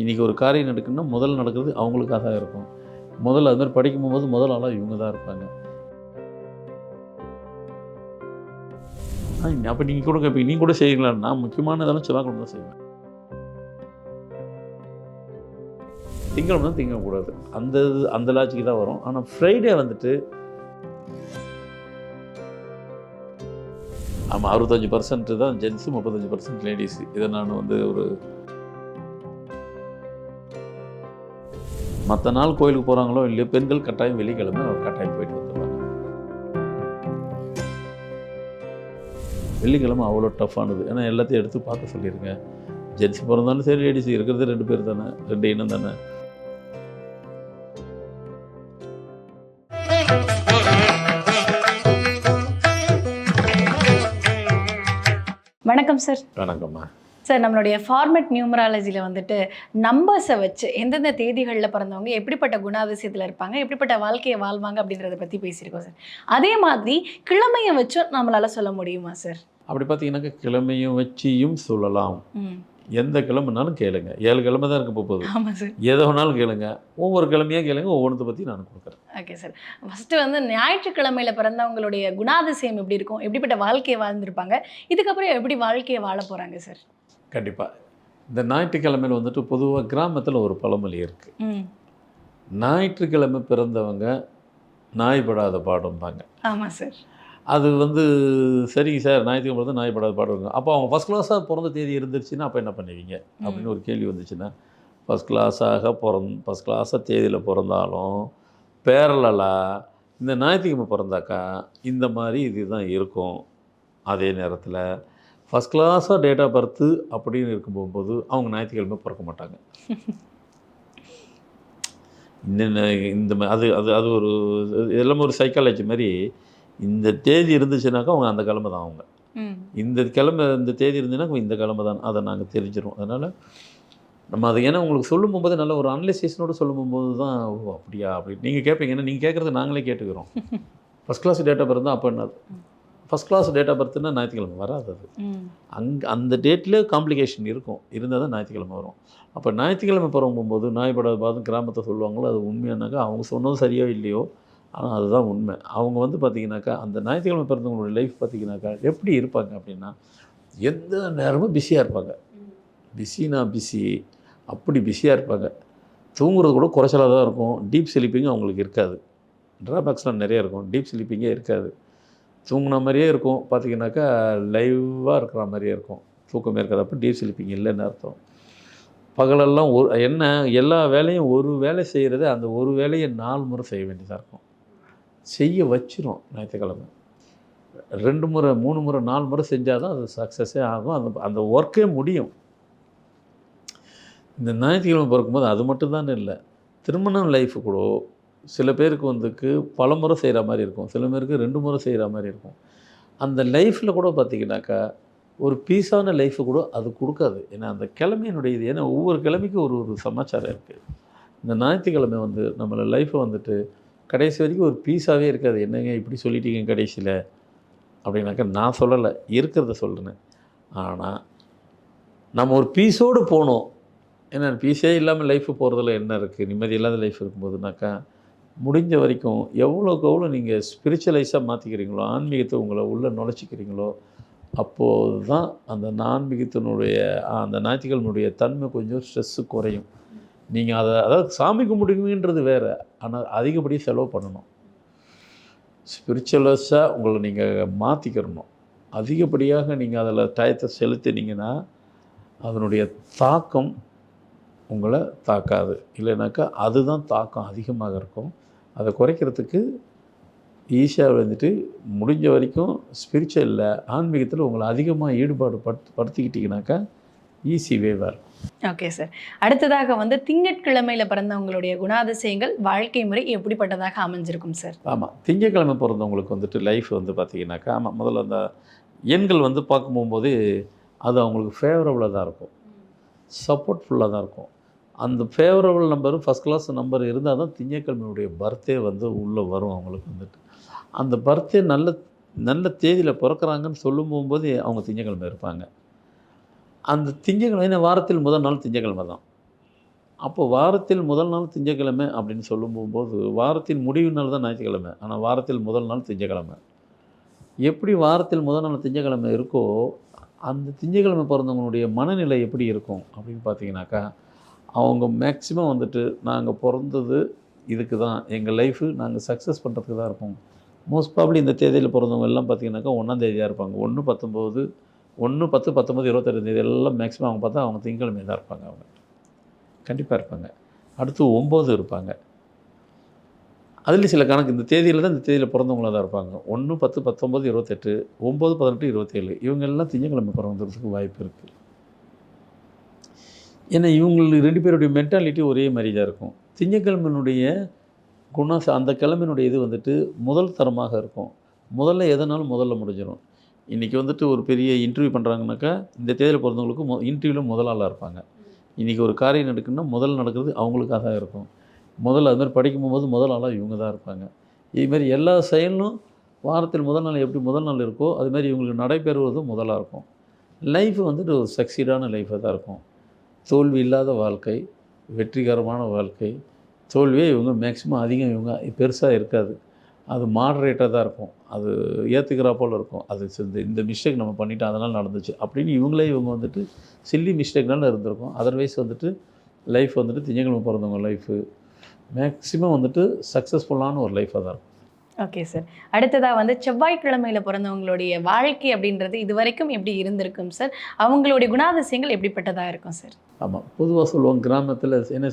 இன்றைக்கி ஒரு காரியம் நடக்குன்னா முதல்ல நடக்கிறது அவங்களுக்காக தான் இருக்கும். முதல்ல அது மாதிரி படிக்கும் போது முதல் ஆளாக இவங்க தான் இருப்பாங்க. அப்போ நீங்கள் கூட கேட்பீங்க நீங்கள் கூட செய்வீங்களான்னா முக்கியமான இதெல்லாம் செவ்வாய்க்கிழமை தான் செய்வேன். திங்கக்கிழமை தான் திங்கக்கூடாது அந்த இது அந்த லாஜிக்கு தான் வரும். ஆனால் ஃப்ரைடே வந்துட்டு ஆமாம் அறுபத்தஞ்சு பர்சன்ட் தான் ஜென்ஸு முப்பத்தஞ்சு பர்சன்ட் லேடிஸ் இதை நான் வந்து ஒரு மற்ற நாள் கோயிலுக்கு போகிறாங்களோ இல்லையோ பெண்கள் கட்டாயம் வெள்ளிக்கிழமை கட்டாயம் போயிட்டு வந்துடுவாங்க. வெள்ளிக்கிழமை அவ்வளோ டஃப்பானது ஏன்னா எல்லாத்தையும் எடுத்து பார்க்க சொல்லிடுங்க ஜென்ஸ் பிறந்தாலும் சரி லேடிஸ் இருக்கிறது ரெண்டு பேர் தானே ரெண்டு இனம் தானே. வணக்கம் சார் வணக்கம்மா. சார் நம்மளுடைய ஃபார்மெட் நியூமராலஜியில் வந்துட்டு நம்பர்ஸை வச்சு எந்தெந்த தேதிகளில் பிறந்தவங்க எப்படிப்பட்ட குணாதிசயத்தில் இருப்பாங்க எப்படிப்பட்ட வாழ்க்கையை வாழ்வாங்க அப்படின்றத பற்றி பேசியிருக்கோம் சார் அதே மாதிரி கிழமையை வச்சும் நம்மளால சொல்ல முடியுமா சார் அப்படி பார்த்தீங்கன்னாக்கா கிழமையும் வச்சியும் சொல்லலாம். எந்த கிழமைனாலும் கேளுங்க. ஏழு கிழமை தான் இருக்க போகுது. ஆமாம் சார் எதை வேணாலும் கேளுங்க. ஒவ்வொரு கிழமையாக கேளுங்க ஒவ்வொன்றத்தை பற்றி நான் கொடுக்குறேன். ஓகே சார் ஃபஸ்ட்டு வந்து ஞாயிற்றுக்கிழமையில் பிறந்தவங்களுடைய குணாதிசயம் எப்படி இருக்கும் எப்படிப்பட்ட வாழ்க்கையை வாழ்ந்திருப்பாங்க இதுக்கப்புறம் எப்படி வாழ்க்கையை வாழ போகிறாங்க சார் கண்டிப்பாக இந்த ஞாயிற்றுக்கிழமையில் வந்துட்டு பொதுவாக கிராமத்தில் ஒரு பழமொழி இருக்குது ஞாயிற்றுக்கிழமை பிறந்தவங்க நாய்படாத பாடும்பாங்க. ஆமாம் சார். அது வந்து சரிங்க சார் ஞாயிற்றுக்கிழமை பிறந்து நாய்படாத பாடுவாங்க. அப்போ அவங்க ஃபஸ்ட் கிளாஸாக பிறந்த தேதி இருந்துருச்சுன்னா அப்போ என்ன பண்ணுவீங்க? அப்படின்னு ஒரு கேள்வி வந்துச்சுன்னா ஃபஸ்ட் கிளாஸாக பிறந் ஃபஸ்ட் கிளாஸாக தேதியில் பிறந்தாலும் பேரலாக இந்த ஞாயிற்றுக்கிழமை பிறந்தாக்கா இந்த மாதிரி இதுதான் இருக்கும். அதே நேரத்தில் ஃபஸ்ட் கிளாஸாக டேட் ஆஃப் பர்த்து அப்படின்னு இருக்கும் போகும்போது அவங்க ஞாயிற்றுக்கிழமை பிறக்க மாட்டாங்க. இந்த இந்த அது அது அது ஒரு எல்லாமே ஒரு சைக்காலஜி மாதிரி இந்த தேதி இருந்துச்சுனாக்கா அவங்க அந்த கிழமை தான் அவங்க. இந்த கிழமை இந்த தேதி இருந்துச்சுன்னா இந்த கிழமை தான். அதை நாங்கள் தெரிஞ்சிடும் அதனால் நம்ம அதை ஏன்னா உங்களுக்கு சொல்லும் போது நல்ல ஒரு அனலைசேஷனோடு சொல்லும் போது தான் ஓ அப்படியா அப்படி நீங்கள் கேட்பீங்க ஏன்னா நீங்கள் கேட்குறது நாங்களே கேட்டுக்கிறோம். First class date of birth தான் அப்போ என்னது ஃபஸ்ட் கிளாஸ் டேட் ஆஃப் பர்த்னா ஞாயிற்றுக்கிழமை வராது அது அங்கே அந்த டேட்லேயே காம்ப்ளிகேஷன் இருக்கும். இருந்தால் தான் ஞாயிற்றுக்கிழமை வரும். அப்போ ஞாயிற்றுக்கிழமை போகும்போது நாய்படாத பாதம் கிராமத்தை சொல்லுவாங்களோ அது உண்மையானாக்கா அவங்க சொன்னதும் சரிയോ இல்லையோ ஆனால் அதுதான் உண்மை. அவங்க வந்து பார்த்தீங்கன்னாக்கா அந்த ஞாயிற்றுக்கிழமை பிறந்தவங்களோட லைஃப் பார்த்தீங்கன்னாக்கா எப்படி இருப்பாங்க அப்படின்னா எந்த நேரமும் பிஸியாக இருப்பாங்க. பிஸினா பிஸி அப்படி பிஸியாக இருப்பாங்க. தூங்குறது கூட குறைச்சலாக தான் இருக்கும். டீப் ஸ்லீப்பிங் அவங்களுக்கு இருக்காது. ட்ராபேக்ஸ்லாம் நிறைய இருக்கும். டீப் ஸ்லீப்பிங்கே இருக்காது. தூங்கின மாதிரியே இருக்கும். பார்த்திங்கனாக்கா லைவாக இருக்கிற மாதிரியே இருக்கும். தூக்கமே இருக்காது அப்போ டீப் ஸ்லீப்பிங் இல்லைன்னு அர்த்தம். பகலெல்லாம் ஒரு என்ன எல்லா வேலையும் ஒரு வேலை செய்கிறது அந்த ஒரு வேலையை நாலு முறை செய்ய வேண்டியதாக இருக்கும். செய்ய வச்சிரும் ஞாயிற்றுக்கிழமை. ரெண்டு முறை மூணு முறை நாலு முறை செஞ்சால் தான் அது சக்ஸஸே ஆகும். அந்த அந்த ஒர்க்கே முடியும். இந்த ஞாயிற்றுக்கிழமை பிறக்கும்போது அது மட்டும்தான் இல்லை. திருமணம் லைஃபு கூட சில பேருக்கு வந்துக்கு பல முறை செய்கிற மாதிரி இருக்கும். சில பேருக்கு ரெண்டு முறை செய்கிற மாதிரி இருக்கும். அந்த லைஃப்பில் கூட பார்த்தீங்கன்னாக்கா ஒரு பீஸான லைஃப்பை கூட அது கொடுக்காது. ஏன்னா அந்த கிழமையினுடைய இது ஏன்னா ஒவ்வொரு கிழமைக்கும் ஒரு ஒரு சமாச்சாரம் இருக்குது இந்த ஞாயிற்றுக்கிழமை வந்து நம்மளை லைஃப்பை வந்துட்டு கடைசி வரைக்கும் ஒரு பீஸாகவே இருக்காது. என்னங்க இப்படி சொல்லிட்டீங்க கடைசியில்? அப்படின்னாக்கா நான் சொல்லலை. இருக்கிறத சொல்கிறேன் ஆனால் நம்ம ஒரு பீஸோடு போகணும் ஏன்னா பீஸே இல்லாமல் லைஃப்பு போகிறதுல என்ன இருக்குது நிம்மதி இல்லாத லைஃப் இருக்கும்போதுனாக்கா முடிஞ்ச வரைக்கும் எவ்வளோக்கு எவ்வளோ நீங்கள் ஸ்பிரிச்சுவலைஸாக மாற்றிக்கிறீங்களோ ஆன்மீகத்தை உங்களை உள்ளே நுழைச்சிக்கிறீங்களோ அப்போது தான் அந்த ஆன்மீகத்தினுடைய அந்த ஞாயிற்றுக்கிழமையுடைய தன்மை கொஞ்சம் ஸ்ட்ரெஸ்ஸு குறையும். நீங்கள் அதை அதாவது சாமி கும்பிடுங்கன்றது வேறு ஆனால் அதிகப்படி செலவு பண்ணணும். ஸ்பிரிச்சுவலஸாக உங்களை நீங்கள் மாற்றிக்கிறணும் அதிகப்படியாக நீங்கள் அதில் டயத்தை செலுத்தினீங்கன்னா அதனுடைய தாக்கம் உங்களை தாக்காது. இல்லைனாக்கா அதுதான் தாக்கம் அதிகமாக இருக்கும். அதை குறைக்கிறதுக்கு ஈஸியாக வந்துட்டு முடிஞ்ச வரைக்கும் ஸ்பிரிச்சுவலில் ஆன்மீகத்தில் உங்களை அதிகமாக ஈடுபாடு படுத்து படுத்திக்கிட்டிங்கனாக்கா ஈஸி வேவாக இருக்கும். ஓகே சார் அடுத்ததாக வந்து திங்கட்கிழமையில பிறந்தவங்களுடைய குணாதிசயங்கள் வாழ்க்கை முறை எப்படிப்பட்டதாக அமைஞ்சிருக்கும் சார் ஆமாம் திங்கக்கிழமை பிறந்தவங்களுக்கு வந்துட்டு லைஃப் வந்து பார்த்தீங்கன்னாக்கா ஆமாம் முதல்ல அந்த எண்கள் வந்து பார்க்கும் போகும்போது அது அவங்களுக்கு ஃபேவரபுளாக தான் இருக்கும். சப்போர்ட்ஃபுல்லாக தான் இருக்கும். அந்த favourable number first class number இருந்தால் தான் திங்கக்கிழமையுடைய பர்த்டே வந்து உள்ளே வரும் அவங்களுக்கு வந்துட்டு. அந்த பர்த்டே நல்ல நல்ல தேதியில் பிறக்கறாங்கன்னு சொல்லும் போகும்போது அவங்க திங்கக்கிழமை இருப்பாங்க. அந்த திங்கக்கிழமை வாரத்தில் முதல் நாள் திங்கக்கிழமை தான். அப்போ வாரத்தில் முதல் நாள் திங்கக்கிழமை அப்படின்னு சொல்லும் போகும்போது வாரத்தின் முடிவு நாள் தான் ஞாயிற்றுக்கிழமை. ஆனால் வாரத்தில் முதல் நாள் திங்கக்கிழமை எப்படி வாரத்தில் முதல் நாள் திங்கக்கிழமை இருக்கோ அந்த திங்கக்கிழமை பிறந்தவங்களுடைய மனநிலை எப்படி இருக்கும் அப்படின்னு பார்த்தீங்கன்னாக்கா அவங்க மேக்சிமம் வந்துட்டு நாங்கள் பிறந்தது இதுக்கு தான் எங்கள் லைஃபு நாங்கள் சக்ஸஸ் பண்ணுறதுக்கு தான் இருப்போம். மோஸ்ட் ப்ராப்ளி இந்த தேதியில் பிறந்தவங்க எல்லாம் பார்த்தீங்கன்னாக்கா ஒன்றாம் தேதியாக இருப்பாங்க. ஒன்று பத்தொம்போது ஒன்று பத்து பத்தொம்பது இருபத்தெட்டு தேதி எல்லாம் மேக்ஸிமம் அவங்க பார்த்தா அவங்க திங்கக்கிழமை தான் இருப்பாங்க அவங்க. கண்டிப்பாக இருப்பாங்க. அடுத்து ஒம்பது இருப்பாங்க. அதில் சில கணக்கு இந்த தேதியில் தான் இந்த தேதியில் பிறந்தவங்களாக தான் இருப்பாங்க. ஒன்று பத்து பத்தொம்பது இருபத்தெட்டு ஒம்பது பதினெட்டு இருபத்தேழு இவங்கெல்லாம் திங்கக்கிழமை பிறந்ததுக்கு வாய்ப்பு இருக்குது ஏன்னா இவங்களுக்கு ரெண்டு பேருடைய மென்டாலிட்டி ஒரே மாதிரி தான் இருக்கும். திங்கக்கிழமையினுடைய குணாச அந்த கிழமையினுடைய இது வந்துட்டு முதல் தரமாக இருக்கும். முதல்ல எதனாலும் முதல்ல முடிஞ்சிடும் இன்றைக்கி வந்துட்டு ஒரு பெரிய இன்டர்வியூ பண்ணுறாங்கனாக்கா இந்த தேதியில் பிறந்தவங்களுக்கு மொ இன்டர்வியூவில் முதல் ஆளாக இருப்பாங்க. இன்றைக்கி ஒரு காரியம் நடக்குன்னா முதல் நடக்கிறது அவங்களுக்காக தான் இருக்கும். முதல்ல அது மாதிரி படிக்கும் போது முதல் ஆளாக இவங்க தான் இருப்பாங்க. இதுமாரி எல்லா செயலும் வாரத்தில் முதல் நாள் எப்படி முதல் நாள் இருக்கோ அது மாதிரி இவங்களுக்கு நடைபெறுவதும் முதலாக இருக்கும். லைஃப் வந்துட்டு ஒரு சக்சீடான லைஃபாக தான் இருக்கும். தோல்வி இல்லாத வாழ்க்கை வெற்றிகரமான வாழ்க்கை. தோல்வியே இவங்க மேக்ஸிமம் அதிகம் இவங்க பெருசாக இருக்காது. அது மாடரேட்டாக தான் இருக்கும். அது ஏற்றுக்கிறா போல் இருக்கும். அது இந்த இந்த மிஸ்டேக் நம்ம பண்ணிட்டோம் அதனால் நடந்துச்சு. அப்படின்னு இவங்களே இவங்க வந்துட்டு சில்லி மிஸ்டேக்னால இருந்திருக்கும். அதர்வைஸ் வந்துட்டு லைஃப் வந்துட்டு திங்கக்கிழமை பிறந்தவங்க லைஃபு மேக்ஸிமம் வந்துட்டு சக்ஸஸ்ஃபுல்லான ஒரு லைஃபாக தான் இருக்கும். ஓகே சார் அடுத்ததாக வந்து செவ்வாய்க்கிழமையில பிறந்தவங்களுடைய வாழ்க்கை அப்படின்றது இது வரைக்கும் எப்படி இருந்திருக்கும் சார் அவங்களுடைய குணாதிசயங்கள் எப்படிப்பட்டதாக இருக்கும் சார் ஆமாம் பொதுவாக சொல்லுவாங்க கிராமத்தில் ஏன்னா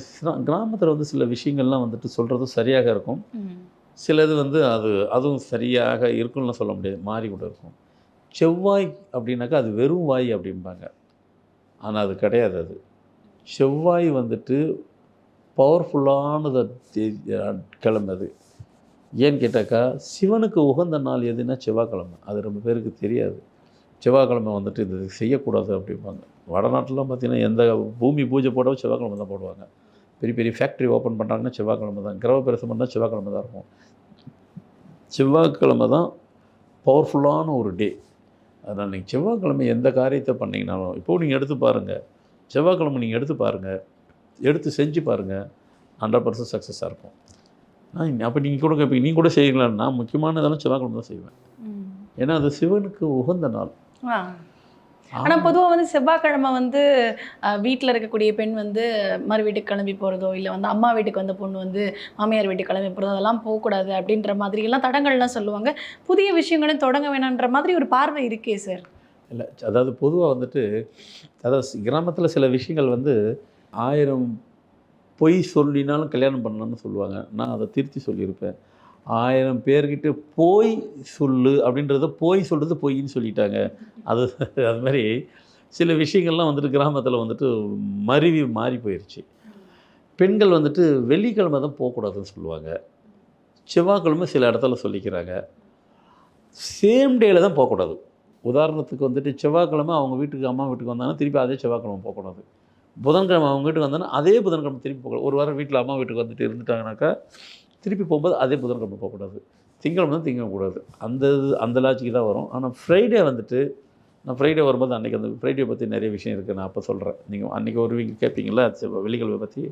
கிராமத்தில் வந்து சில விஷயங்கள்லாம் வந்துட்டு சொல்கிறதும் சரியாக இருக்கும். சிலது வந்து அது அதுவும் சரியாக இருக்கும்னு சொல்ல முடியாது. மாறி கூட இருக்கும். செவ்வாய் அப்படின்னாக்கா அது வெறும் வாய் அப்படிம்பாங்க. ஆனால் அது கிடையாது அது. செவ்வாய் வந்துட்டு பவர்ஃபுல்லானது கிழமை அது. ஏன்னு கேட்டாக்கா சிவனுக்கு உகந்த நாள் எதுன்னா செவ்வாய்க்கிழமை. அது ரொம்ப பேருக்கு தெரியாது. செவ்வாய்க்கிழமை வந்துட்டு இது செய்யக்கூடாது அப்படிம்பாங்க. வடநாட்டிலாம் பார்த்தீங்கன்னா எந்த பூமி பூஜை போடவும் செவ்வாய்க்கிழமை தான் போடுவாங்க. பெரிய பெரிய ஃபேக்ட்ரி ஓப்பன் பண்ணுறாங்கன்னா செவ்வாய்க்கிழமை தான். கிரக பிரசம் பண்ணால் செவ்வாய்க்கிழமை தான் இருக்கும். செவ்வாய்க்கிழமை தான் பவர்ஃபுல்லான ஒரு டே அதனால் நீங்கள் செவ்வாய்க்கிழமை எந்த காரியத்தை பண்ணிங்கனாலும் இப்போது நீங்கள் எடுத்து பாருங்கள் செவ்வாய்க்கிழமை நீங்கள் எடுத்து பாருங்கள் எடுத்து செஞ்சு பாருங்கள் ஹண்ட்ரட் பர்சன்ட் சக்ஸஸாக இருக்கும். அப்போ நீங்கள் கூட கேட்பீங்க நீங்கள் கூட செய்யலான்னா முக்கியமான இதெல்லாம் செவ்வாய்க்கிழமை தான் செய்வேன். ஏன்னா அது சிவனுக்கு உகந்த நாள். ஆனா பொதுவா வந்து செவ்வாய்க்கிழமை வந்து வீட்டில் இருக்கக்கூடிய பெண் வந்து மறு வீட்டுக்கு கிளம்பி போகிறதோ இல்லை வந்து அம்மா வீட்டுக்கு வந்த பொண்ணு வந்து மாமியார் வீட்டுக்கு கிளம்பி போகிறதோ அதெல்லாம் போகக்கூடாது அப்படின்ற மாதிரி எல்லாம் தடங்கள்லாம் சொல்லுவாங்க. புதிய விஷயங்களும் தொடங்க வேணான்ற மாதிரி ஒரு பார்வை இருக்கே சார். இல்லை அதாவது பொதுவாக வந்துட்டு அதாவது கிராமத்தில் சில விஷயங்கள் வந்து ஆயிரம் பொய் சொல்லினாலும் கல்யாணம் பண்ணலாம்னு சொல்லுவாங்க. நான் அதை திருத்தி சொல்லியிருப்பேன். ஆயிரம் பேர்கிட்ட போய் சொல்லு அப்படின்றத போய் சொல்கிறது பொய்ன்னு சொல்லிட்டாங்க. அது அது மாதிரி சில விஷயங்கள்லாம் வந்துட்டு கிராமத்தில் வந்துட்டு மருவி மாறி போயிடுச்சு பெண்கள் வந்துட்டு வெள்ளிக்கிழமை தான் போகக்கூடாதுன்னு சொல்லுவாங்க. செவ்வாய்க்கிழமை சில இடத்துல சொல்லிக்கிறாங்க. சேம் டேயில் தான் போகக்கூடாது. உதாரணத்துக்கு வந்துட்டு செவ்வாய்க்கிழமை அவங்க வீட்டுக்கு அம்மா வீட்டுக்கு வந்தாங்கன்னா திருப்பி அதே செவ்வாய்க்கிழமை போகக்கூடாது. புதன்கிழமை அவங்க வீட்டுக்கு வந்தோன்னா அதே புதன்கிழமை திருப்பி போகக்கூடாது. ஒரு வாரம் வீட்டில் அம்மா வீட்டுக்கு வந்துட்டு இருந்துட்டாங்கனாக்கா திருப்பி போகும்போது அதே புதன்கிழமை போகக்கூடாது. திங்கிழமை தான் திங்க கூடாது அந்த இது அந்த லாஜிக்கு தான் வரும். ஆனால் ஃப்ரைடே வந்துட்டு நான் ஃப்ரைடே வரும்போது அன்றைக்கி அந்த ஃப்ரைடே பற்றி நிறைய விஷயம் இருக்குது நான் அப்போ சொல்கிறேன் நீங்கள் அன்றைக்கி ஒரு வீக் கேட்பீங்களா வெள்ளிக்கிழமை பற்றி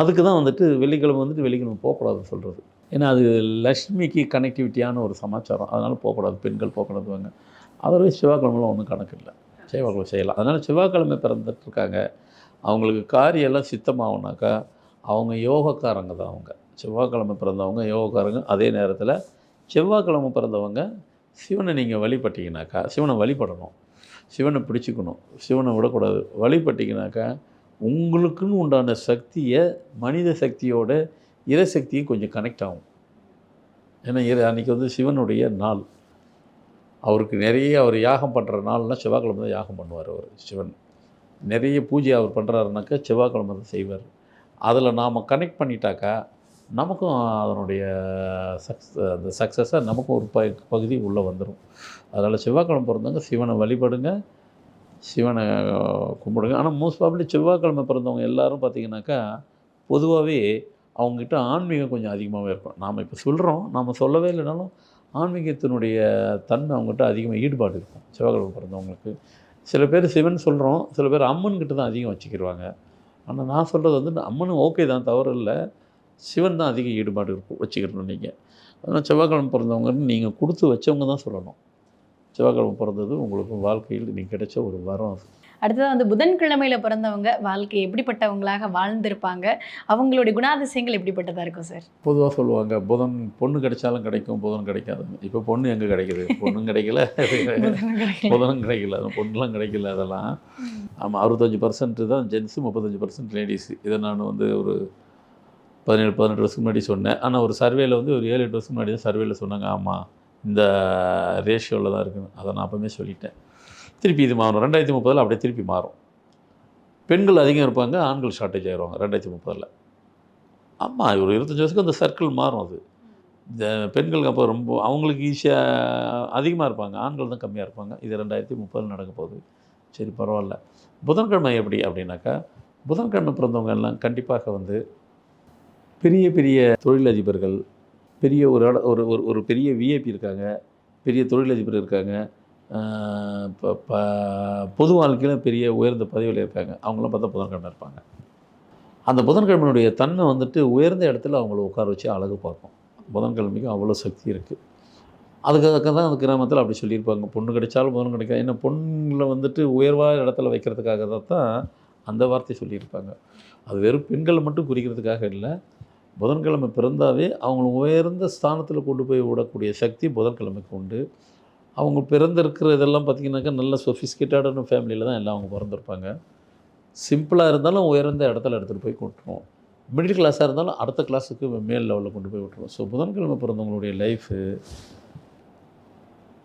அதுக்கு தான் வந்துட்டு வெள்ளிக்கிழமை வந்துட்டு வெள்ளிக்கிழமை போகக்கூடாதுன்னு சொல்கிறது ஏன்னா அது லக்ஷ்மிக்கு கனெக்டிவிட்டியான ஒரு சமாச்சாரம். அதனால் போகக்கூடாது. பெண்கள் போகக்கூடாதுவாங்க. அதர்வைஸ் செவ்வாய்க்கிழமெலாம் ஒன்றும் கணக்கு இல்லை. செவ்வாய்க்கிழமை செய்யலாம். அதனால் செவ்வாய்க்கிழமை பிறந்துட்டுருக்காங்க அவங்களுக்கு காரியம் எல்லாம் சித்தமாகனாக்கா அவங்க யோகக்காரங்க தான் அவங்க. செவ்வாய்க்கிழமை பிறந்தவங்க யோகக்காரங்க. அதே நேரத்தில் செவ்வாய்க்கிழமை பிறந்தவங்க சிவனை நீங்கள் வழிபட்டிங்கனாக்கா சிவனை வழிபடணும். சிவனை பிடிச்சிக்கணும். சிவனை விடக்கூடாது. வழிபட்டிங்கனாக்கா உங்களுக்குன்னு உண்டான சக்தியை மனித சக்தியோட இறைசக்தியும் கொஞ்சம் கனெக்ட் ஆகும். ஏன்னா இறை அன்றைக்கி வந்து சிவனுடைய நாள். அவருக்கு நிறைய அவர் யாகம் பண்ணுற நாள்னால் செவ்வாய்க்கிழமை தான் யாகம் பண்ணுவார் அவர் சிவன். நிறைய பூஜை அவர் பண்ணுறாருனாக்கா செவ்வாய்க்கிழமை தான் செய்வார். அதில் நாம் கனெக்ட் பண்ணிட்டாக்கா நமக்கும் அதனுடைய சக்ஸ் அந்த சக்ஸஸாக நமக்கும் ஒரு ப பகுதி உள்ளே வந்துடும் அதனால் செவ்வாய்க்கிழமை பிறந்தவங்க சிவனை வழிபடுங்க சிவனை கும்பிடுங்க. ஆனால் மோஸ்ட் ப்ராப்ளி செவ்வாய்க்கிழமை பிறந்தவங்க எல்லாரும் பார்த்தீங்கன்னாக்கா பொதுவாகவே அவங்ககிட்ட ஆன்மீகம் கொஞ்சம் அதிகமாகவே இருக்கும். நாம் இப்போ சொல்கிறோம் நாம் சொல்லவே இல்லைனாலும் ஆன்மீகத்தினுடைய தன்மை அவங்ககிட்ட அதிகமாக ஈடுபாடு இருக்கும். செவ்வாய்க்கிழமை பிறந்தவங்களுக்கு. சில பேர் சிவன் சொல்கிறோம் சில பேர் அம்மன் கிட்ட தான் அதிகம் வச்சுக்கிடுவாங்க ஆனால் நான் சொல்கிறது வந்து அம்மனும் ஓகே தான் தவறு இல்லை. சிவன் தான் அதிக ஈடுபாடு இருக்கும் வச்சுக்கணும் நீங்கள் அதனால் செவ்வாய்க்கிழமை பிறந்தவங்கன்னு நீங்கள் கொடுத்து வச்சவங்க தான் சொல்லணும். செவ்வாய்க்கிழமை பிறந்தது உங்களுக்கு வாழ்க்கையில் நீங்கள் கிடைச்ச ஒரு வரம் அது. அடுத்தது வந்து புதன்கிழமையில பிறந்தவங்க வாழ்க்கை எப்படிப்பட்டவங்களாக வாழ்ந்திருப்பாங்க? அவங்களுடைய குணாதிசயங்கள் எப்படிப்பட்டதா இருக்கும் சார்? பொதுவாக சொல்லுவாங்க புதன் பொண்ணு கிடைச்சாலும் கிடைக்கும் புதன் கிடைக்காது. இப்போ பொண்ணு எங்கே கிடைக்குது? பொண்ணும் கிடைக்கல. புதனும் கிடைக்கல. பொண்ணுலாம் கிடைக்கல அதெல்லாம். ஆமாம் அறுபத்தஞ்சு பர்சன்ட் தான் ஜென்ஸு முப்பத்தஞ்சு பர்சன்ட் லேடிஸு இதை நான் வந்து ஒரு பதினேழு பதினெட்டு வருஷத்துக்கு முன்னாடி சொன்னேன். ஆனால் ஒரு சர்வேல வந்து ஒரு ஏழு எட்டு வருஷத்துக்கு முன்னாடி தான் சர்வேல சொன்னாங்க. ஆமாம் இந்த ரேஷியோவில் தான் இருக்குன்னு. அதை நான் அப்போவுமே சொல்லிட்டேன். திருப்பி இது மாறும் ரெண்டாயிரத்தி முப்பதில் அப்படியே திருப்பி மாறும். பெண்கள் அதிகம் இருப்பாங்க ஆண்கள் ஷார்ட்டேஜ் ஆகிடுவாங்க ரெண்டாயிரத்தி முப்பதில். ஆமாம் ஒரு இருபத்தஞ்சி வருஷத்துக்கு அந்த சர்க்கிள் மாறும் அது. இந்த பெண்களுக்கு அப்போ ரொம்ப அவங்களுக்கு ஈஸியாக அதிகமாக இருப்பாங்க ஆண்கள் தான் கம்மியாக இருப்பாங்க. இது ரெண்டாயிரத்தி முப்பதில் நடக்க போகுது. சரி பரவாயில்ல. புதன்கிழமை எப்படி அப்படின்னாக்கா புதன்கிழமை பிறந்தவங்க எல்லாம் கண்டிப்பாக வந்து பெரிய பெரிய தொழிலதிபர்கள் பெரிய ஒரு ஒரு ஒரு ஒரு பெரிய விஐபி இருக்காங்க பெரிய தொழிலதிபர் இருக்காங்க இப்போ பொது வாழ்க்கையில் பெரிய உயர்ந்த பதவியில் இருக்காங்க. அவங்களாம் பார்த்தா புதன்கிழமை இருப்பாங்க. அந்த புதன்கிழமையினுடைய தன்மை வந்துட்டு உயர்ந்த இடத்துல அவங்கள உட்கார வச்சு அழகு பார்க்கும். புதன்கிழமைக்கு அவ்வளோ சக்தி இருக்குது அதுக்காக தான் அந்த கிராமத்தில் அப்படி சொல்லியிருப்பாங்க. பொண்ணு கிடைச்சாலும் புதன் கிடைக்காது. ஏன்னா பொண்ணில் வந்துட்டு உயர்வாக இடத்துல வைக்கிறதுக்காக தான் அந்த வார்த்தை சொல்லியிருப்பாங்க. அது வெறும் பெண்களை மட்டும் குறிக்கிறதுக்காக இல்லை புதன்கிழமை பிறந்தாவே அவங்கள உயர்ந்த ஸ்தானத்தில் கொண்டு போய் விடக்கூடிய சக்தி புதன்கிழமைக்கு உண்டு. அவங்க பிறந்திருக்கிற இதெல்லாம் பார்த்திங்கனாக்கா நல்ல சொஃபிஸ்கேட்டடான ஃபேமிலியில் தான் எல்லாம் அவங்க பிறந்திருப்பாங்க. சிம்பிளாக இருந்தாலும் உயர்ந்த இடத்துல எடுத்துகிட்டு போய் கொட்டுருவோம் மிடில் கிளாஸாக இருந்தாலும் அடுத்த கிளாஸுக்கு மேல் லெவலில் கொண்டு போய் விட்டுருவோம். ஸோ புதன்கிழமை பிறந்தவங்களுடைய லைஃபு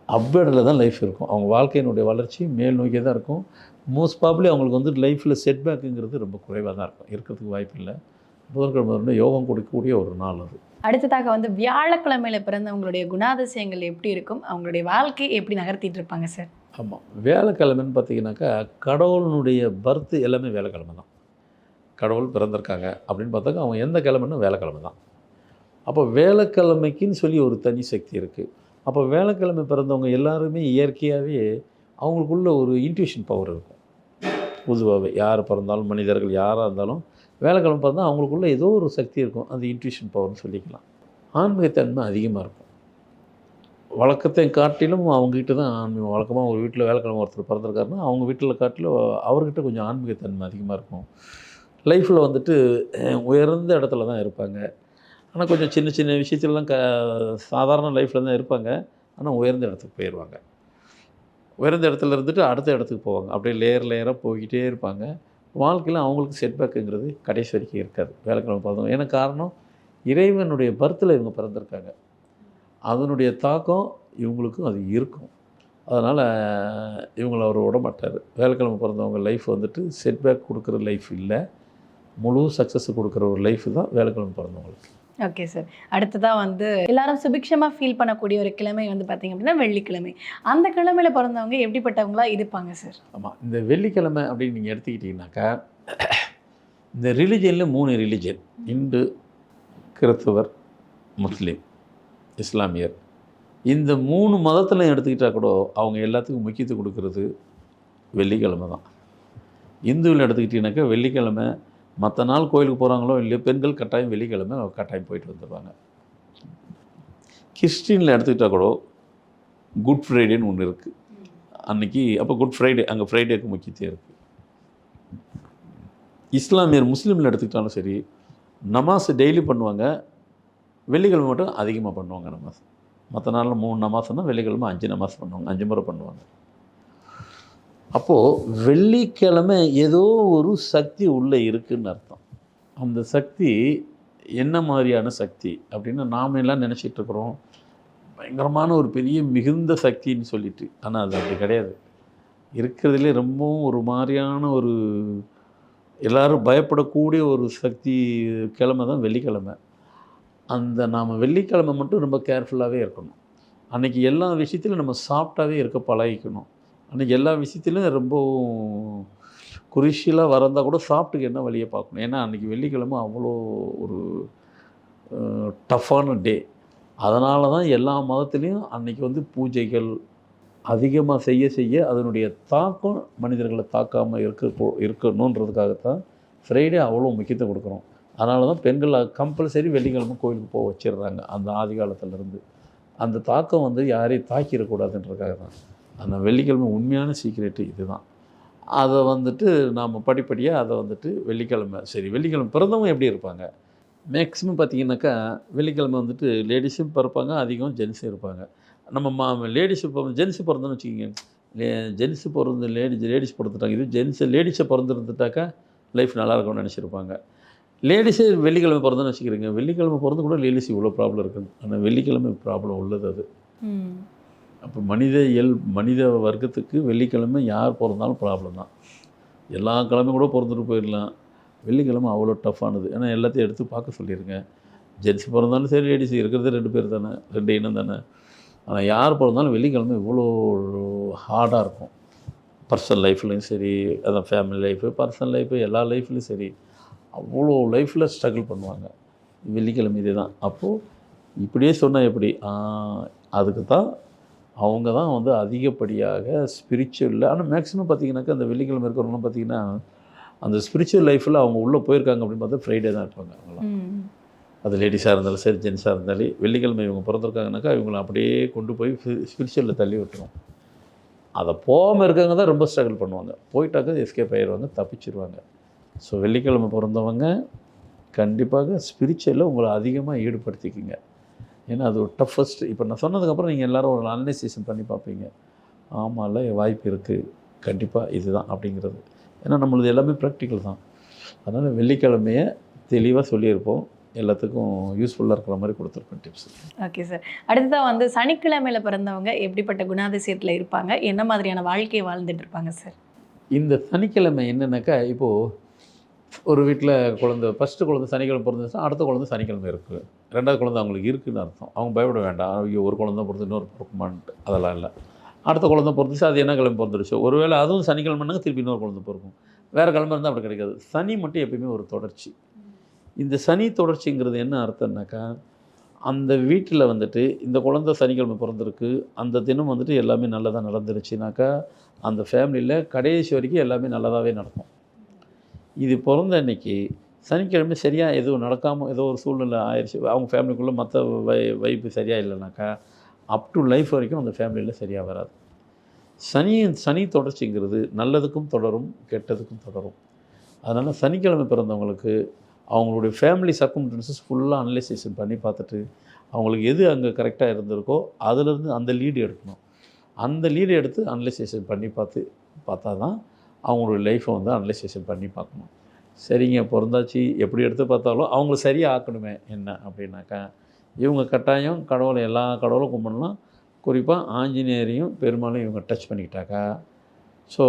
அப்டேடில் தான் லைஃப் இருக்கும். அவங்க வாழ்க்கையினுடைய வளர்ச்சி மேல் நோக்கி தான் இருக்கும். மோஸ்ட் ப்ராப்ளி அவங்களுக்கு வந்து லைஃப்பில் செட்பேக்குங்கிறது ரொம்ப குறைவாக தான் இருக்கும். இருக்கிறதுக்கு வாய்ப்பு இல்லை புதன்கிழமை வந்து யோகம் கொடுக்கக்கூடிய ஒரு நாள் அது. அடுத்ததாக வந்து வியாழக்கிழமையில பிறந்தவங்களுடைய குணாதிசயங்கள் எப்படி இருக்கும்? அவங்களுடைய வாழ்க்கை எப்படி நகர்த்திட்டு இருப்பாங்க சார் ஆமாம் வேலைக்கிழமைன்னு பார்த்தீங்கன்னாக்கா கடவுளினுடைய பர்த் எல்லாமே வேலைக்கிழமை தான். கடவுள் பிறந்திருக்காங்க அப்படின்னு பார்த்தாக்கா அவங்க எந்த கிழமைன்னு வேலைக்கிழமை தான். அப்போ வேலைக்கிழமைக்குன்னு சொல்லி ஒரு தனி சக்தி இருக்குது அப்போ வேலைக்கிழமை பிறந்தவங்க எல்லாருமே இயற்கையாகவே அவங்களுக்குள்ள ஒரு இன்ட்யூஷன் பவர் இருக்கும். பொதுவாகவே யார் பிறந்தாலும் மனிதர்கள் யாராக இருந்தாலும் வேலைக்கிழமை பிறந்தால் அவங்களுக்குள்ள ஏதோ ஒரு சக்தி இருக்கும். அந்த இன்ட்யூஷன் பவர்னு சொல்லிக்கலாம். ஆன்மீகத்தன்மை அதிகமாக இருக்கும். வழக்கத்தை காட்டிலும் அவங்ககிட்ட தான் ஆன்மீகம் வழக்கமாக ஒரு வீட்டில் வேலைக்கிழமை ஒருத்தர் பிறந்திருக்காருன்னா அவங்க வீட்டில் காட்டிலும் அவர்கிட்ட கொஞ்சம் ஆன்மீகத்தன்மை அதிகமாக இருக்கும். லைஃப்பில் வந்துட்டு உயர்ந்த இடத்துல தான் இருப்பாங்க. ஆனால் கொஞ்சம் சின்ன சின்ன விஷயத்துலலாம் க சாதாரண லைஃப்பில் தான் இருப்பாங்க. ஆனால் உயர்ந்த இடத்துக்கு போயிடுவாங்க உயர்ந்த இடத்துல இருந்துட்டு அடுத்த இடத்துக்கு போவாங்க. அப்படியே லேயர் லேயராக போய்கிட்டே இருப்பாங்க. வாழ்க்கையில் அவங்களுக்கு செட்பேக்குங்கிறது கடைசி வரைக்கும் இருக்காது. வேலைக்கிழமை பிறந்தவங்க ஏன்னா காரணம்? இறைவனுடைய பர்த்தில் இவங்க பிறந்திருக்காங்க. அதனுடைய தாக்கம் இவங்களுக்கும் அது இருக்கும். அதனால் இவங்கள அவர் விட மாட்டார் வேலைக்கிழமை பிறந்தவங்க லைஃப் வந்துட்டு செட்பேக் கொடுக்குற லைஃப் இல்லை. முழு சக்ஸஸ் கொடுக்குற ஒரு லைஃப் தான் வேலைக்கிழமை பிறந்தவங்களுக்கு. ஓகே சார் அடுத்ததாக வந்து எல்லாரும் சுபிக்ஷமாக ஃபீல் பண்ணக்கூடிய ஒரு கிழமை வந்து பார்த்தீங்க அப்படின்னா வெள்ளிக்கிழமை. அந்த கிழமையில பிறந்தவங்க எப்படிப்பட்டவங்களா இருப்பாங்க சார் ஆமாம் இந்த வெள்ளிக்கிழமை அப்படின்னு நீங்கள் எடுத்துக்கிட்டிங்கனாக்கா இந்த ரிலிஜனில் மூணு ரிலிஜன் இந்து கிறிஸ்துவர் முஸ்லீம் இஸ்லாமியர். இந்த மூணு மதத்தில் எடுத்துக்கிட்டால் கூட அவங்க எல்லாத்துக்கும் முக்கியத்துவம் கொடுக்கறது வெள்ளிக்கிழமை தான். இந்துவில் எடுத்துக்கிட்டிங்கனாக்கா வெள்ளிக்கிழமை மற்ற நாள் கோயிலுக்கு போகிறாங்களோ இல்லையோ பெண்கள் கட்டாயம் வெள்ளிக்கிழமை கட்டாயம் போயிட்டு வந்துடுவாங்க கிறிஸ்டினில் எடுத்துக்கிட்டால் கூட குட் ஃப்ரைடேன்னு ஒன்று இருக்குது அன்னைக்கு அப்போ குட் ஃப்ரைடே அங்கே ஃப்ரைடேக்கு முக்கியத்துவம் இருக்குது இஸ்லாமியர் முஸ்லீமில் எடுத்துக்கிட்டாலும் சரி நமாஸ் டெய்லி பண்ணுவாங்க. வெள்ளிக்கிழமை மட்டும் அதிகமாக பண்ணுவாங்க நமாஸ். மற்ற நாளில் மூணு நமாஸ்னா வெள்ளிக்கிழமை அஞ்சு நமாஸ் பண்ணுவாங்க அஞ்சு முறை பண்ணுவாங்க. அப்போது வெள்ளிக்கிழமை ஏதோ ஒரு சக்தி உள்ளே இருக்குன்னு அர்த்தம். அந்த சக்தி என்ன மாதிரியான சக்தி அப்படின்னு நாம் எல்லாம் நினச்சிட்டு இருக்கிறோம். பயங்கரமான ஒரு பெரிய மிகுந்த சக்தின்னு சொல்லிட்டு. ஆனால் அது அப்படி கிடையாது. இருக்கிறதுலே ரொம்பவும் ஒரு மாதிரியான ஒரு எல்லாரும் பயப்படக்கூடிய ஒரு சக்தி கிழமை தான் வெள்ளிக்கிழமை. அந்த நாம் வெள்ளிக்கிழமை மட்டும் ரொம்ப கேர்ஃபுல்லாகவே இருக்கணும். அன்றைக்கி எல்லா விஷயத்திலும் நம்ம சாஃப்டாகவே இருக்க பழகிக்கணும். அன்றைக்கி எல்லா விஷயத்திலும் ரொம்ப குறிஷியலாக வரந்தால் கூட சாப்பிட்டுக்கு என்ன வழியை பார்க்கணும்? ஏன்னா அன்றைக்கி வெள்ளிக்கிழமை அவ்வளோ ஒரு டஃப்பான டே. அதனால தான் எல்லா மதத்துலேயும் அன்றைக்கி வந்து பூஜைகள் அதிகமாக செய்ய செய்ய அதனுடைய தாக்கம் மனிதர்களை தாக்காமல் இருக்க போ இருக்கணுன்றதுக்காகத்தான் ஃப்ரைடே அவ்வளோ முக்கியத்துவம் கொடுக்குறோம். அதனால தான் பெண்கள் கம்பல்சரி வெள்ளிக்கிழமை கோயிலுக்கு போக வச்சிடுறாங்க அந்த ஆதி காலத்துலேருந்து அந்த தாக்கம் வந்து யாரையும் தாக்கிடக்கூடாதுன்றதுக்காக தான் அந்த வெள்ளிக்கிழமை உண்மையான சீக்ரெட்டு இதுதான். அதை வந்துட்டு நாம் படிப்படியாக அதை வந்துட்டு வெள்ளிக்கிழமை சரி வெள்ளிக்கிழமை பிறந்தவங்க எப்படி இருப்பாங்க? மேக்ஸிமம் பார்த்தீங்கன்னாக்கா வெள்ளிக்கிழமை வந்துட்டு லேடிஸும் பிறப்பாங்க அதிகம் ஜென்ஸும் இருப்பாங்க. நம்ம மா லேடிஸு ஜென்ஸு பிறந்தோன்னு வச்சுக்கோங்க. லே ஜென்ஸு பிறந்து லேடிஸ் லேடிஸ் பிறந்துட்டாங்க. இது ஜென்ஸு லேடிஸை பிறந்துருந்துட்டாக்கா லைஃப் நல்லாயிருக்கும்னு நினச்சிருப்பாங்க. லேடிஸே வெள்ளிக்கிழமை பிறந்தோன்னு வச்சுக்கிறீங்க. வெள்ளிக்கிழமை பிறந்து கூட லேடிஸ் இவ்வளோ ப்ராப்ளம் இருக்குது ஆனால் வெள்ளிக்கிழமை ப்ராப்ளம் உள்ளது அது. அப்போ மனித இயல் மனித வர்க்கத்துக்கு வெள்ளிக்கிழமை யார் பிறந்தாலும் ப்ராப்ளம் தான். எல்லா கிழமையும் கூட பிறந்துட்டு போயிடலாம். வெள்ளிக்கிழமை அவ்வளோ டஃப்பானது ஏன்னா எல்லாத்தையும் எடுத்து பார்க்க சொல்லிடுங்க ஜென்ஸ் பிறந்தாலும் சரி லேடிஸ் இருக்கிறதே ரெண்டு பேர் தானே ரெண்டு இனம் தானே. ஆனால் யார் பிறந்தாலும் வெள்ளிக்கிழமை இவ்வளோ ஹார்டாக இருக்கும். பர்சனல் லைஃப்லையும் சரி அதான் ஃபேமிலி லைஃபு பர்சனல் லைஃபு எல்லா லைஃப்லையும் சரி. அவ்வளோ லைஃப்பில் ஸ்ட்ரகிள் பண்ணுவாங்க. வெள்ளிக்கிழமை இதே தான் அப்போது இப்படியே சொன்னால் எப்படி? அதுக்கு தான் அவங்க தான் வந்து அதிகப்படியாக ஸ்பிரிச்சுவலில் ஆனால் மேக்ஸிமம் பார்த்தீங்கன்னாக்கா அந்த வெள்ளிக்கிழமை இருக்கிறவங்களாம் பார்த்தீங்கன்னா அந்த ஸ்பிரிச்சுவல் லைஃப்பில் அவங்க உள்ளே போயிருக்காங்க அப்படின்னு பார்த்தா ஃப்ரைடே தான் இருப்பாங்க அவங்களாம். அது லேடிஸாக இருந்தாலும் சரி ஜென்ஸாக இருந்தாலும் வெள்ளிக்கிழமை இவங்க பிறந்திருக்காங்கனாக்கா இவங்களை அப்படியே கொண்டு போய் ஸ்பிரிச்சுவலில் தள்ளி விட்டுரும். அதை போகாமல் இருக்கவங்க தான் ரொம்ப ஸ்ட்ரகிள் பண்ணுவாங்க. போயிட்டாக்க எஸ்கேப் ஆயிடுவாங்க தப்பிச்சிருவாங்க. ஸோ வெள்ளிக்கிழமை பிறந்தவங்க கண்டிப்பாக ஸ்பிரிச்சுவலில் உங்களை அதிகமாக ஈடுபடுத்திக்கிங்க. ஏன்னா அது ஒரு டஃபஸ்ட் இப்போ நான் சொன்னதுக்கப்புறம் நீங்கள் எல்லாரும் ஒரு அனலைசேஷன் பண்ணி பார்ப்பீங்க. ஆமாம்ல வாய்ப்பு இருக்குது கண்டிப்பாக இதுதான் அப்படிங்கிறது. ஏன்னா நம்மளது எல்லாமே ப்ராக்டிக்கல் தான். அதனால் வெள்ளிக்கிழமையை தெளிவாக சொல்லியிருப்போம். எல்லாத்துக்கும் யூஸ்ஃபுல்லாக இருக்கிற மாதிரி கொடுத்துருப்பேன் டிப்ஸ் ஓகே சார் அடுத்ததாக வந்து சனிக்கிழமையில பிறந்தவங்க எப்படிப்பட்ட குணாதிசயத்தில் இருப்பாங்க? என்ன மாதிரியான வாழ்க்கையை வாழ்ந்துட்டு இருப்பாங்க சார் இந்த சனிக்கிழமை என்னென்னாக்கா இப்போது ஒரு வீட்டில் குழந்தை ஃபஸ்ட்டு குழந்தை சனிக்கிழமை பிறந்துச்சுன்னா அடுத்த குழந்தை சனிக்கிழமை இருக்குது ரெண்டாவது குழந்தை அவங்களுக்கு இருக்குன்னு அர்த்தம். அவங்க பயப்பட வேண்டாம். ஐயோ ஒரு குழந்தை பிறந்து இன்னொரு பிறக்குமான்ட்டு. அதெல்லாம் இல்லை. அடுத்த குழந்தை பிறந்துச்சு அது என்ன கிழமை பிறந்துருச்சு ஒருவேளை அதுவும் சனிக்கிழமைனாங்க திருப்பி இன்னொரு குழந்தை பிறக்கும். வேறு கிழமை இருந்தால் அப்படி கிடைக்காது. சனி மட்டும் எப்பயுமே ஒரு தொடர்ச்சி. இந்த சனி தொடர்ச்சிங்கிறது என்ன அர்த்தம்னாக்கா அந்த வீட்டில் வந்துட்டு இந்த குழந்தை சனிக்கிழமை பிறந்திருக்கு. அந்த தினம் வந்துட்டு எல்லாமே நல்லதாக நடந்துருச்சுனாக்கா அந்த ஃபேமிலியில் கடைசி வரைக்கும் எல்லாமே நல்லதாகவே நடக்கும். இது பிறந்த அன்னைக்கு சனிக்கிழமை சரியாக எதுவும் நடக்காமல் ஏதோ ஒரு சூழ்நிலை ஆயிடுச்சு அவங்க ஃபேமிலிக்குள்ளே மற்ற வை வைப்பு சரியாக இல்லைனாக்கா அப் டு லைஃப் வரைக்கும் அந்த ஃபேமிலியில் சரியாக வராது. சனி சனி தொடர்ச்சிங்கிறது நல்லதுக்கும் தொடரும் கெட்டதுக்கும் தொடரும். அதனால் சனிக்கிழமை பிறந்தவங்களுக்கு அவங்களுடைய ஃபேமிலி சர்க்கம்டன்சஸ் ஃபுல்லாக அனலைசேஷன் பண்ணி பார்த்துட்டு அவங்களுக்கு எது அங்கே கரெக்டாக இருந்திருக்கோ அதுலேருந்து அந்த லீடு எடுக்கணும். அந்த லீடு எடுத்து அனலைசேஷன் பண்ணி பார்த்து பார்த்தா தான் அவங்களுடைய லைஃப்பை வந்து அனலைசேஷன் பண்ணி பார்க்கணும். சரிங்க பிறந்தாச்சு எப்படி எடுத்து பார்த்தாலும் அவங்கள சரியாக ஆக்கணுமே என்ன அப்படின்னாக்கா இவங்க கட்டாயம் கடவுளை எல்லா கடவுளும் கும்பிடலாம். குறிப்பாக ஆஞ்சநேயரையும் பெருமாளையும் இவங்க டச் பண்ணிக்கிட்டாக்கா ஸோ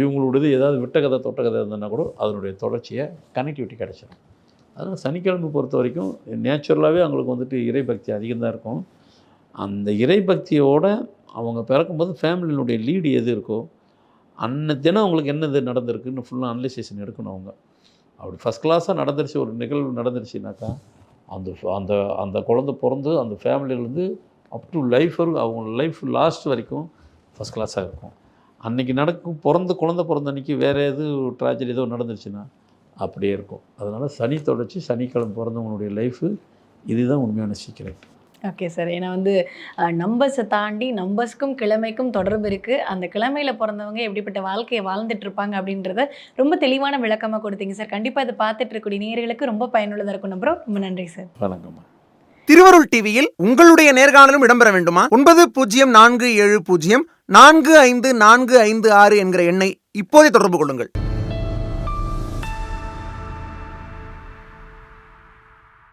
இவங்களோடது ஏதாவது விட்ட கதை தொட்ட கதை இருந்ததுன்னா கூட அதனுடைய தொடர்ச்சியை கனெக்டிவிட்டி கிடச்சிடும் அதனால் சனிக்கிழமை பொறுத்த வரைக்கும் நேச்சுரலாகவே அவங்களுக்கு வந்துட்டு இறைபக்தி அதிகம் தான் இருக்கும். அந்த இறைபக்தியோட அவங்க பிறக்கும்போது ஃபேமிலியினுடைய லீடு எது இருக்கோ அன்ன தினம் அவங்களுக்கு என்னது நடந்திருக்குன்னு ஃபுல்லாக அனலைசேஷன் எடுக்கணும் அவங்க. அப்படி ஃபஸ்ட் கிளாஸாக நடந்துருச்சு ஒரு நிகழ்வு நடந்துருச்சுனாக்கா அந்த அந்த அந்த குழந்தை பிறந்து அந்த ஃபேமிலியிலேருந்து அப் டு லைஃப் வரைக்கும் அவங்க லைஃப் லாஸ்ட் வரைக்கும் ஃபஸ்ட் கிளாஸாக இருக்கும். அன்றைக்கி நடக்கும் பிறந்த குழந்த பிறந்த அன்றைக்கி வேறு எது ட்ராஜடி ஏதோ நடந்துருச்சுன்னா அப்படியே இருக்கும். அதனால் சனி தொடர்ச்சி சனிக்கிழமை பிறந்தவங்களுடைய லைஃபு இதுதான் உண்மையான சீக்கிரம் ஓகே சார். ஏன்னா வந்து நம்பர்ஸை தாண்டி நம்பர்ஸ்க்கும் கிழமைக்கும் தொடர்பு இருக்குது அந்த கிழமையில பிறந்தவங்க எப்படிப்பட்ட வாழ்க்கையை வாழ்ந்துட்டு இருப்பாங்க அப்படின்றத ரொம்ப தெளிவான விளக்கமாக கொடுத்தீங்க சார். கண்டிப்பாக இதை பார்த்துட்டு இருக்கக்கூடிய நேயர்களுக்கு ரொம்ப பயனுள்ளதாக இருக்கும். நம்புறோம் ரொம்ப நன்றி சார். திருவருள் டிவியில் உங்களுடைய நேர்காணலும் இடம்பெற வேண்டுமா? ஒன்பது பூஜ்ஜியம் நான்கு ஏழு பூஜ்ஜியம் நான்கு ஐந்து நான்கு ஐந்து ஆறு என்கிற எண்ணை இப்போதே தொடர்பு கொள்ளுங்கள்.